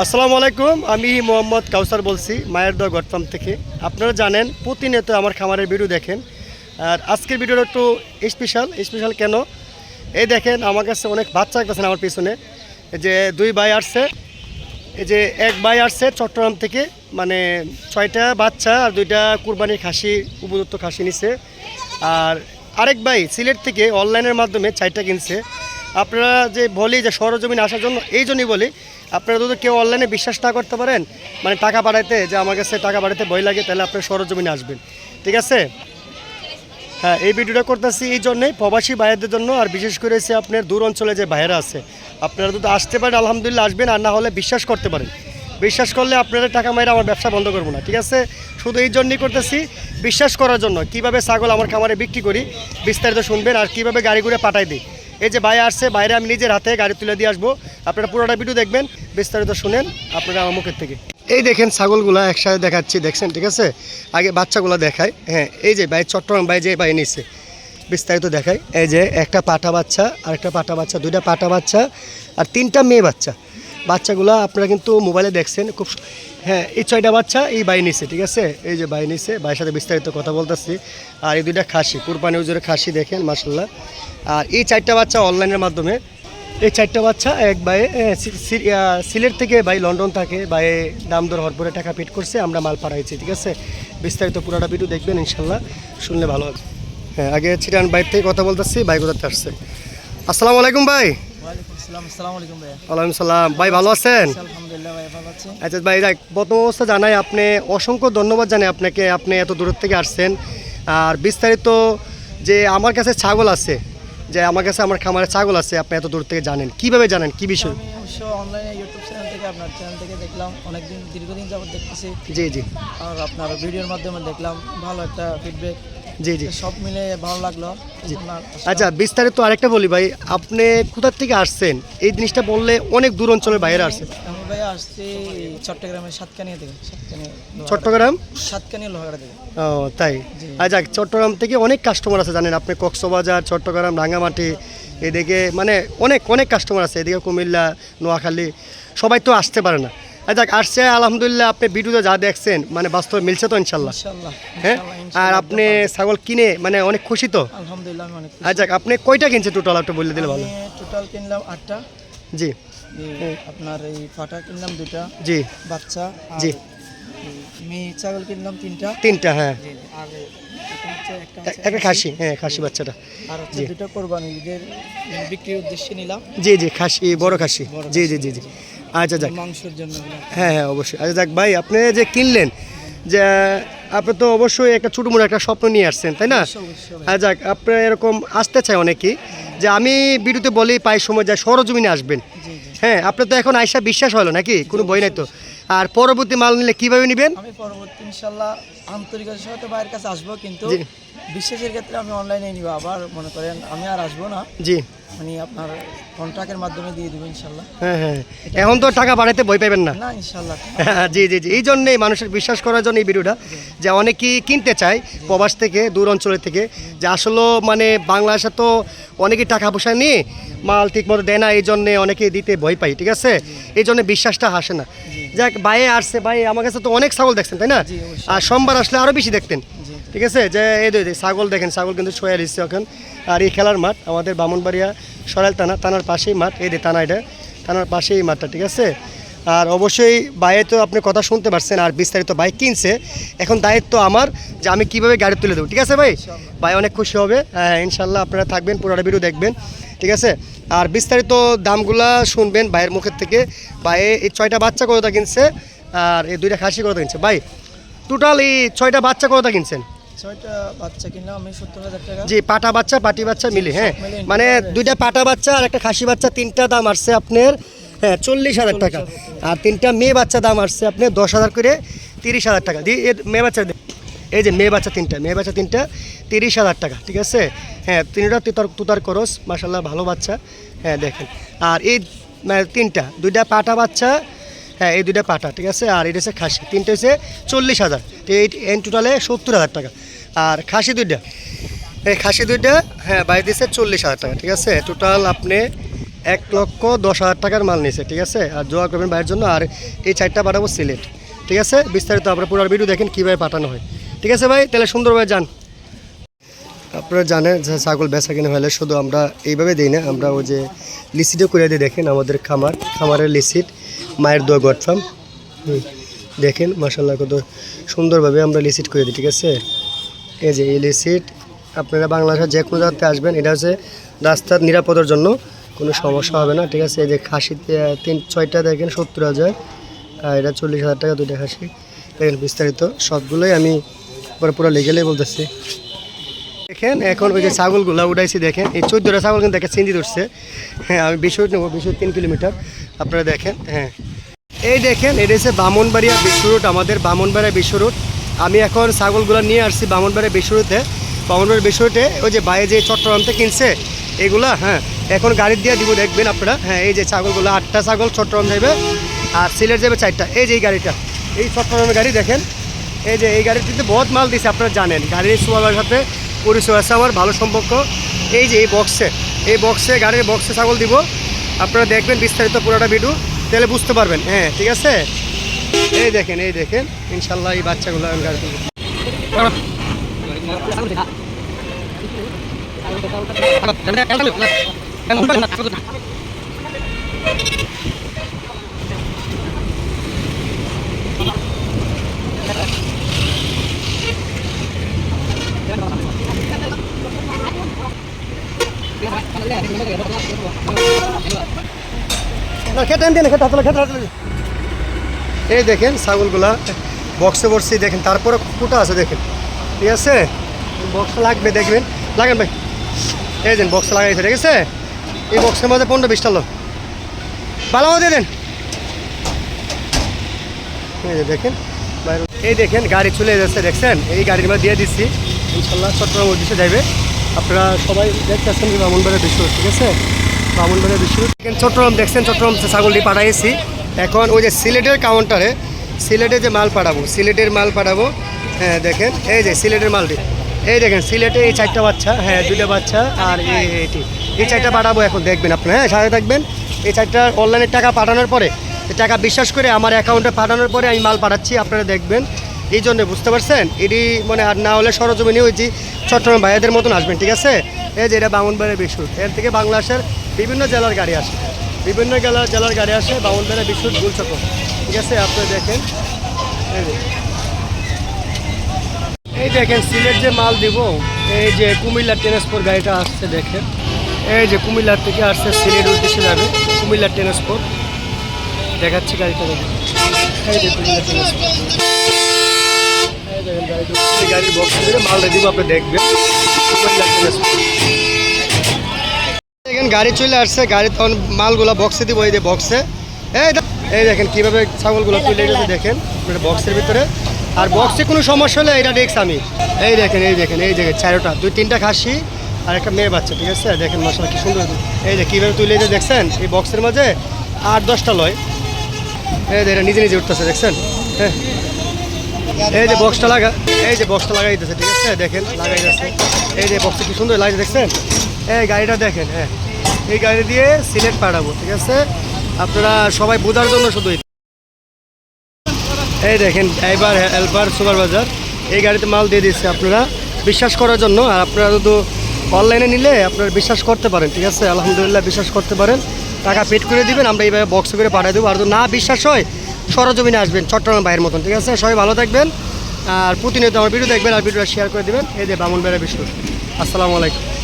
আসসালামু আলাইকুম, আমি মোহাম্মদ কাউসার বলছি, মায়ের দোয়া গটফার্ম থেকে। আপনারা জানেন, প্রতিনিয়ত আমার খামারের ভিডিও দেখেন। আর আজকের ভিডিওটা একটু স্পেশাল স্পেশাল কেন? এই দেখেন, আমার কাছে অনেক বাচ্চা আসতেছেন আমার পিছনে। যে দুই ভাই আসছে, এই যে এক ভাই আসছে চট্টগ্রাম থেকে মানে ছয়টা বাচ্চা আর দুইটা কুরবানির খাসি, উপযুক্ত খাসি নিছে। আর আরেক ভাই সিলেট থেকে অনলাইনের মাধ্যমে চারটা কিনছে। আপনারা যে বলি যে সরজমিন আসার জন্য, এই জন্যই বলি আপনারা যদি কেউ অনলাইনে বিশ্বাস না করতে পারেন মানে টাকা পাঠাইতে যে আমার কাছে টাকা পাঠাইতে ভয় লাগে, তাহলে আপনার সরজমিনে আসবেন। ঠিক আছে? হ্যাঁ এই ভিডিওটা করতেছি এই জন্যই প্রবাসী ভাইয়াদের জন্য, আর বিশেষ করে হচ্ছে আপনার দূর অঞ্চলে যে ভাইয়েরা আছে। আপনারা যদি আসতে পারেন, আলহামদুলিল্লাহ আসবেন, আর না হলে বিশ্বাস করতে পারেন। বিশ্বাস করলে আপনাদের টাকা মাইরা আমার ব্যবসা বন্ধ করব না, ঠিক আছে? শুধু এই জন্যই করতেছি বিশ্বাস করার জন্য, কীভাবে ছাগল আমার খামারে বিক্রি করি, বিস্তারিত শুনবেন, আর কীভাবে গাড়ি ঘুরে পাঠাই দিই। এই যে ভাই আসছে, বাইরে আমি নিজের হাতে গাড়ি তুলে দিয়ে আসব। আপনারা পুরোটা ভিডিও দেখবেন, বিস্তারিত শুনেন আপনারা আমার মুখের থেকে। এই দেখেন ছাগলগুলা একসাথে দেখাচ্ছি, দেখছেন, ঠিক আছে? আগে বাচ্চাগুলো দেখায় হ্যাঁ এই যে ভাই, চট্টগ্রাম ভাই যে ভাই নিচ্ছে বিস্তারিত দেখায় এই যে একটা পাটা বাচ্চা আর একটা পাটা বাচ্চা, দুইটা পাটা বাচ্চা, আর তিনটা মেয়ে বাচ্চা। বাচ্চাগুলো আপনারা কিন্তু মোবাইলে দেখছেন, খুব হ্যাঁ এই ছয়টা বাচ্চা এই বাই নিছে, ঠিক আছে? এই যে বাই নিছে, ভাইয়ের সাথে বিস্তারিত কথা বলতেছি। আর এই দুইটা খাসি, কুরবানি উজুরে খাসি দেখেন মাসাল্লাহ আর এই চারটা বাচ্চা অনলাইনের মাধ্যমে, এই চারটা বাচ্চা এক ভাই সিলেট থেকে ভাই লন্ডন থাকে ভাই দাম দর হরপরে টাকা পেট করছে, আমরা মাল পাঠাইছি, ঠিক আছে? বিস্তারিত পুরোটা ভিডিও দেখবেন ইনশাল্লাহ শুনলে ভালো হবে হ্যাঁ আগে চিটান বাইর থেকে কথা বলতেছি, ভাই কোথাতে আসছে? আসসালামু আলাইকুম ভাই। ওয়ালাইকুম সালাম। ভাই ভালো আছেন? আচ্ছা ভাই দেখ প্রথম জানাই আপনি অসংখ্য ধন্যবাদ জানাই আপনাকে আপনি এত দূর থেকে আসছেন। আর বিস্তারিত যে আমার কাছে ছাগল আছে যে আমার কাছে আমার খামারে ছাগল আছে আপনি এত দূর থেকে জানেন। কীভাবে জানেন? কি বিষয়? আমি অবশ্য অনলাইনে ইউটিউব চ্যানেল থেকে আপনার চ্যানেল থেকে দেখলাম অনেকদিন দীর্ঘদিন যাবত দেখতেছি। জি জি। আর আপনার ভিডিওর মাধ্যমে দেখলাম ভালো একটা ফিডব্যাক জি জি। সব মিলে ভালো লাগল। আচ্ছা বিস্তারিত আরেকটা বলি ভাই আপনি কোথা থেকে আসছেন? এই জিনিসটা বললে অনেক দূর অঞ্চলের বাইরে আমি আসছি চট্টগ্রামের সাতকানিয়া থেকে চট্টগ্রাম? সাতকানিয়া লোহাগাড়া থেকে। ও তাই। আচ্ছা চট্টগ্রাম থেকে অনেক কাস্টমার আছে জানেন আপনি কক্সবাজার চট্টগ্রাম রাঙ্গামাটি এদিকে মানে অনেক অনেক কাস্টমার আছে এদিকে কুমিল্লা নোয়াখালী সবাই তো আসতে পারে না। আচ্ছা আসছে আলহামদুলিল্লাহ আপনি ভিডিওতে যা দেখছেন মানে বাস্তবে মিলছে তো ইনশাল্লাহ। হ্যাঁ? আর আপনি ছাগল কিনে মানে অনেক খুশি তো? আলহামদুলিল্লাহ আমি অনেক আচ্ছা আপনি কয়টা কিনছেন টোটাল একটু বলে দিলে ভালো। টোটাল কিনলাম আটটা। জি। আপনার এই ফাটা কিনলাম দুটা জি। বাচ্চা জি। মেয়ে ছাগল কিনলাম তিনটা। তিনটা হ্যাঁ। আর একটা খাসি। হ্যাঁ খাসি বাচ্চাটা। আর হচ্ছে জি। দুটো কোরবানি ঈদের বিক্রির উদ্দেশ্যে নিলাম। জি জি খাসি বড় খাসি। জি জি জি জি। আচ্ছা যাক মাংসের জন্য হ্যাঁ হ্যাঁ অবশ্যই। আচ্ছা যাক ভাই আপনি যে কিনলেন যে আপনি তো অবশ্যই একটা ছোটো মোটো একটা স্বপ্ন নিয়ে আসছেন তাই না? হ্যাঁ যাক আপনি এরকম আসতে চাই অনেকেই যে আমি ভিডিওতে বলেই পাই সময় যায় সরজমিনে আসবেন। হ্যাঁ আপনার তো এখন আয়সা বিশ্বাস হলো নাকি? কোনো বই নাই তো? আর পরবর্তী মাল নিলে কীভাবে নেবেন? আমি পরবর্তী ইনশাল্লাহ আন্তরিকতার সাথে বাইরের কাছে আসব কিন্তু জি। বিশ্বাসের ক্ষেত্রে আমি অনলাইনে নিব আবার মনে করেন আমি আর আসব না। জি। মানে আপনার কন্ট্রাক্টের মাধ্যমে দিয়ে দেবো ইনশাল্লাহ হ্যাঁ হ্যাঁ। এখন তো টাকা বাড়াইতে বই পাবেন না। না ইনশাল্লাহ জি জি জি। এই জন্যেই মানুষের বিশ্বাস করার জন্য এই ভিডিওটা যে অনেকেই কিনতে চায় প্রবাস থেকে দূর অঞ্চলের থেকে যে আসলে মানে বাংলাদেশে তো অনেকেই টাকা পয়সা নিয়ে মাল ঠিক মতো দেয় না এই জন্যে অনেকেই দিতে ভয় পাই ঠিক আছে? এই জন্য বিশ্বাসটা হাসে না। যাক বাইরে আসছে ভাই আমার কাছে তো অনেক ছাগল দেখছেন তাই না? আর সোমবার আসলে আরও বেশি দেখতেন। ঠিক আছে? যে এই দুই ছাগল দেখেন ছাগল কিন্তু শোয়া দিচ্ছে এখন। আর এই খেলার মাঠ আমাদের বামনবাড়িয়া সরাইল থানা থানার পাশেই মাঠ। এই যে থানা এটা থানার পাশেই এই মাঠটা ঠিক আছে? আর অবশ্যই বাইরে তো আপনি কথা শুনতে পারছেন আর বিস্তারিত বাইক কিনছে। এখন দায়িত্ব আমার যে আমি কীভাবে গাড়ি তুলে দেবো ঠিক আছে ভাই? ভাই অনেক খুশি হবে। হ্যাঁ ইনশাল্লাহ আপনারা থাকবেন পুরোটা ভিডিও দেখবেন। ঠিক আছে? আর বিস্তারিত দামগুলা শুনবেন ভাইয়ের মুখের থেকে। ভাই এই ছয়টা বাচ্চা কতটা কিনছে? আর এই দুইটা খাসি কতটা কিনছে? ভাই টোটাল এই ছয়টা বাচ্চা কতটা কিনছেন? জি পাটা বাচ্চা পাটি বাচ্চা মিলে হ্যাঁ। মানে দুইটা পাটা বাচ্চা আর একটা খাসি বাচ্চা তিনটা দাম আসছে আপনার হ্যাঁ চল্লিশ হাজার টাকা। আর তিনটা মেয়ে বাচ্চা দাম আসছে আপনার দশ হাজার করে তিরিশ হাজার টাকা। দিয়ে মেয়ে বাচ্চা এই যে মেয়ে বাচ্চা তিনটা, মেয়ে বাচ্চা তিনটা, তিরিশ হাজার টাকা, ঠিক আছে? হ্যাঁ তিনটা তুতার তুতার করস মাসাল্লাহ ভালো বাচ্চা। হ্যাঁ দেখেন। আর এই মানে তিনটা, দুইটা পাটা বাচ্চা হ্যাঁ এই দুইটা পাটা, ঠিক আছে? আর এটা হচ্ছে খাসি, তিনটা হচ্ছে চল্লিশ হাজার এই এন টোটালে সত্তর হাজার টাকা। আর খাসি দুইটা, এই খাসি দুইটা হ্যাঁ বাইরে দিচ্ছে চল্লিশ হাজার টাকা, ঠিক আছে? টোটাল আপনি এক লক্ষ দশ হাজার টাকার মাল নিয়েছে ঠিক আছে? আর জোয়া করবেন ভাইয়ের জন্য। আর এই চারটা পাঠাবো সিলেট, ঠিক আছে? বিস্তারিত আপনার পুরো ভিডিও দেখেন কীভাবে পাঠানো হয়। ঠিক আছে ভাই, তাহলে সুন্দরভাবে যান। আপনারা জানেন যে ছাগল বেচা কিনে হলে শুধু আমরা এইভাবে দিই না, আমরা ওই যে লিসিটও করে দিই, দেখেন আমাদের খামার, খামারের লিসিট, মায়ের দোয়া গড ফার্ম। দেখেন মাসাল্লাহ কত সুন্দরভাবে আমরা লিসিট করে দিই, ঠিক আছে? এই যে এই লিসিট, আপনারা বাংলাদেশের যে কোনো জায়গাতে আসবেন, এটা হচ্ছে রাস্তার নিরাপদের জন্য কোনো সমস্যা হবে না, ঠিক আছে? এই যে খাসিতে তিন, ছয়টা দেখেন, সত্তর হাজার, আর এটা চল্লিশ হাজার টাকা দুইটা খাসি। দেখেন বিস্তারিত, সবগুলোই আমি পুরো পুরো লেগেলেই বলতেছি। দেখেন, এখন ওই যে ছাগলগুলো উঠাইছি দেখেন। এই চোদ্দোটা ছাগল কিন্তু দেখে চিন্তি ধরছে। হ্যাঁ আমি বিশ্বরুট নেব বিশ্বরুট তিন কিলোমিটার। আপনারা দেখেন হ্যাঁ। এই দেখেন, এটা হচ্ছে বামনবাড়িয়া বিশ্বরুট আমাদের বামনবাড়িয়া বিশ্বরুট আমি এখন ছাগলগুলো নিয়ে আসছি বামনবাড়িয়া বিশ্বরুটে বামনবাড়িয়া বিশ্বরুটে ওই যে বাইরে যে চট্টগ্রাম থেকে কিনছে, এগুলা হ্যাঁ এখন গাড়ি দিয়ে দিব, দেখবেন আপনারা। হ্যাঁ এই যে ছাগলগুলো, আটটা ছাগল চট্টগ্রাম যাবে আর সিলেট যাবে চারটা। এই যে গাড়িটা, এই চট্টগ্রামের গাড়ি, দেখেন। এই যে, এই গাড়িটিতে বহুত মাল দিছে, আপনারা জানেন। গাড়ির সোয়ালার সাথে পরিচয় আছে আমার, ভালো সম্পর্ক। এই যে, এই বক্সে এই বক্সে গাড়ির বক্সে ছাগল দিব। আপনারা দেখবেন বিস্তারিত পুরোটা ভিডিও তাহলে বুঝতে পারবেন। হ্যাঁ ঠিক আছে? এই দেখেন এই দেখেন, ইনশাল্লাহ এই বাচ্চাগুলো আমি গাড়ি তুলবো। এই দেখেন ছাগলগুলা বক্সে বসছি, দেখেন, তারপরে কুটা আছে, দেখেন। ঠিক আছে? বক্স লাগবে, দেখবেন। লাগেন ভাই। এই দেন বক্স লাগাইছে ঠিক আছে? এই বক্সের মধ্যে পনেরো বিশটা লোক। ভালো মতো দেন। দেখেন এই দেখেন, গাড়ি চলে যাচ্ছে, দেখছেন? এই মধ্যে দিয়ে দিচ্ছি। ইনশাল্লাহ চট্টগ্রাম উদ্দেশ্যে যাবে আপনারা সবাই দেখতেছেন যে বামনবাড়ির বিশ্ব ঠিক আছে? বামনবাড়ির বিশ্ব দেখেন চট্টগ্রাম, দেখছেন চট্টগ্রাম ছাগলটি পাঠাইছি। এখন ওই যে সিলেটের কাউন্টারে, সিলেটে যে মাল পাঠাবো, সিলেটের মাল পাঠাবো। হ্যাঁ দেখেন, এই যে সিলেটের মালটি। এই দেখেন, সিলেটে এই চারটা বাচ্চা হ্যাঁ দুইটা বাচ্চা আর এই এইটি এই চারটা পাঠাবো এখন, দেখবেন আপনারা হ্যাঁ সাথে থাকবেন। এই চারটা অনলাইনে টাকা পাঠানোর পরে টাকা বিশ্বাস করে আমার অ্যাকাউন্টে পাঠানোর পরে আমি মাল পাঠাচ্ছি, আপনারা দেখবেন। এই জন্য বুঝতে পারছেন? এটি মানে আর না হলে সরজমিনে ওই যে চট্টগ্রাম ভাইয়াদের মতন আসবেন, ঠিক আছে? এই যে এটা বামনবাড়ির বিশুট। এর থেকে বাংলাদেশের বিভিন্ন জেলার গাড়ি আসে। বিভিন্ন জেলার জেলার গাড়ি আসে বামনবাড়ির বিশুট, গুলচক্র। ঠিক আছে, আপনি দেখেন। এই দেখেন, সিলেট যে মাল দিব, এই যে কুমিল্লার ট্রান্সপোর্ট গাড়িটা আসছে, দেখেন। এই যে কুমিল্লার থেকে আসছে সিলেট উদ্দেশ্যে যাবে কুমিল্লার ট্রান্সপোর্ট। দেখাচ্ছি গাড়িটা দেখেন। এই যে কুমিল্লার ট্রান্সপোর্ট এই দেখেন গাড়িটা এই মালটা আপনি দেখবেন দেখেন, গাড়ি চলে আসছে, গাড়ি তখন মালগুলা বক্সে দিব, এই যে বক্সে এই এই দেখেন, কীভাবে ছাগলগুলো তুলে গেছে, দেখেন বক্সের ভিতরে। আর বক্সে কোনো সমস্যা হলে এটা দেখছি আমি। এই দেখেন এই দেখেন এই দেখেন, চারোটা, দুই তিনটা খাসি আর একটা মেয়ে বাচ্চা, ঠিক আছে? দেখেন মশলা কি সুন্দর। এই যে কীভাবে তুলে যে দেখছেন? এই বক্সের মাঝে আট, দশটা লয়। এই এটা নিজে নিজে উঠতেছে, দেখছেন? হ্যাঁ। এই যে বক্সটা লাগা, এই যে বক্সটা লাগাই দিতেছে ঠিক আছে? দেখেন লাগাই দিতেছে এই যে বক্সটা কি সুন্দর লাগে দেখছেন? এই গাড়িটা দেখেন হ্যাঁ। এই গাড়ি দিয়ে সিলেট পাঠাবো, ঠিক আছে? আপনারা সবাই বোঝার জন্য শুধু এই দেখেন ড্রাইভার হেল্পার সুপারভাইজার এই গাড়িতে মাল দিয়ে দিচ্ছে আপনারা। বিশ্বাস করার জন্য, আর আপনারা শুধু অনলাইনে নিলে আপনারা বিশ্বাস করতে পারেন, ঠিক আছে? আলহামদুলিল্লাহ বিশ্বাস করতে পারেন। টাকা পেড করে দিবেন, আমরা এইভাবে বক্সে করে পাঠিয়ে দেবো। আর যদি না বিশ্বাস হয় সরজমিনে আসবেন চট্টগ্রাম বাইরের মতন, ঠিক আছে? সবাই ভালো থাকবেন। আর প্রতিনিয়ত আমার ভিডিও দেখবেন আর ভিডিওটা শেয়ার করে দেবেন। এই যে বামুন বেড়া বিশ্ব আসসালামু আলাইকুম।